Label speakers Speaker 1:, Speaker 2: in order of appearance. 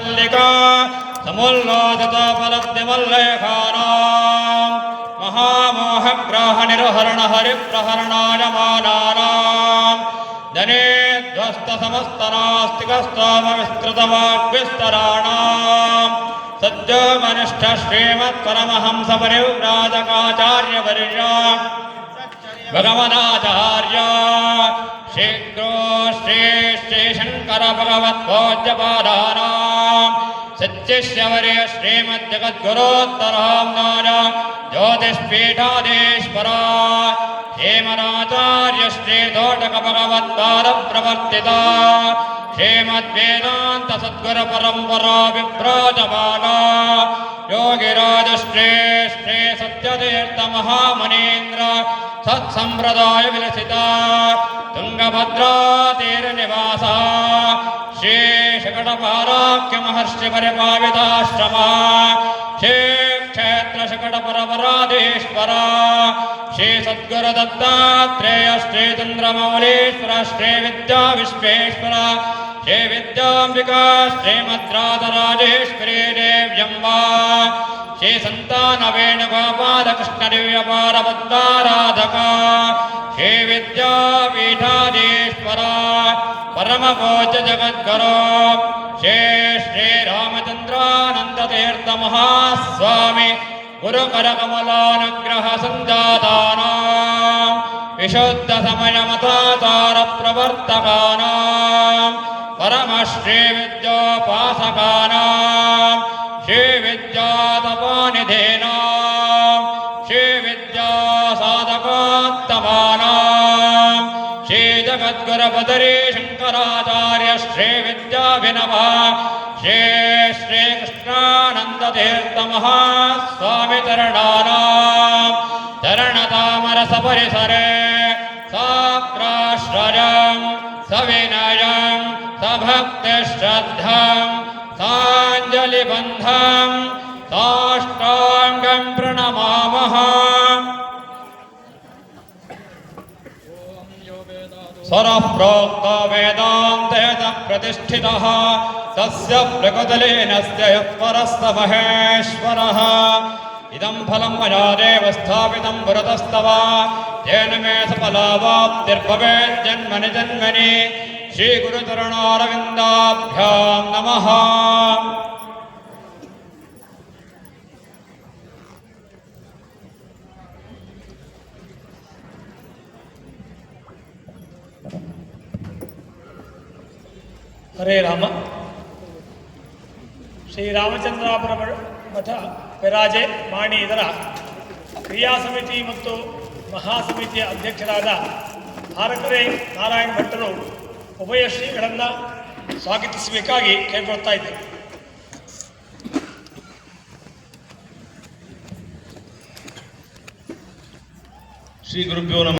Speaker 1: మల్లికా సముల్లోదితోపలబ్ధిమల్లేఖానాం మహామోహగ్రాహ నిర్హరణ హరిప్రహరణాయ మానానాం ధనే ధ్వస్త సమస్తనాస్తికస్తోమ సద్యోమనిష్ట పరివ్రాజకాచార్యవర్య శీఘ్రో శ్రీ శ్రీ శంకర భగవద్భోజ్యపాదానాం సత్యశ్యవర్య శ్రీమద్జగద్గురోత్తరాం నాయ జ్యోతిష్పీఠాధీశ్వరా హేమరాచార్య శ్రీ తోటక భగవత్పాద ప్రవర్తిత శ్రీమద్వేదాంత సద్గుర పరంపరా విభ్రాజమానా యోగిరాజ శ్రీ శ్రీ సత్యతీర్థ మహామునీంద్ర సత్సంప్రదాయ విలసిత तुङ्गभद्रा तीरनिवासः श्री श्रीक्षेत्रशकटपरपराधीश्वर श्रीसद्गुरुदत्तात्रेय श्री विद्या विश्वेश्वर श्रीविद्याम्बिका श्रीमद्रातराजेश्वरी देव्यम्बा श्री विद्या परमभोज जगद्गरो श्री श्रीरामचन्द्रानन्दतीर्थमहास्वामि गुरुकरकमलानुग्रह सञ्जातानां विशुद्धसमयमताचारप्रवर्तकानां परमश्रीविद्योपासकानाम् जगद्गुरपदरे शङ्कराचार्य श्रीविद्याभिनवः श्री श्रीकृष्णानन्दतीर्थमः स्वामितरणानाम् तरणतामरसपरिसरे साक्राश्रयम् सविनयम् स साञ्जलिबन्धम् साष्टाङ्गम् प्रणा स्वरः प्रोक्तो वेदान्तेन प्रतिष्ठितः तस्य प्रकृतलीनस्य यत्परस्त महेश्वरः इदं फलं मया देव स्थापितं पुरतस्तव तेन मे सफलावाप्तिर्भवेज्जन्मनि जन्मनि श्रीगुरुचरणारविन्दाभ्यां नमः
Speaker 2: ಹರೇ ರಾಮ. ಶ್ರೀರಾಮಚಂದ್ರಾಪುರ ಮಠ ಪೆರಾಜೆ ಮಾಣಿ ಇದರ ಕ್ರಿಯಾ ಸಮಿತಿ ಮತ್ತು ಮಹಾಸಮಿತಿಯ ಅಧ್ಯಕ್ಷರಾದ ಹಾರಕರೇ ನಾರಾಯಣ ಭಟ್ಟರು ಉಭಯ ಶ್ರೀಗಳನ್ನು ಸ್ವಾಗತಿಸಬೇಕಾಗಿ ಕೇಳ್ಕೊಳ್ತಾ ಇದ್ದೇವೆ
Speaker 3: ಶ್ರೀ ಗುರುಭ್ಯೋ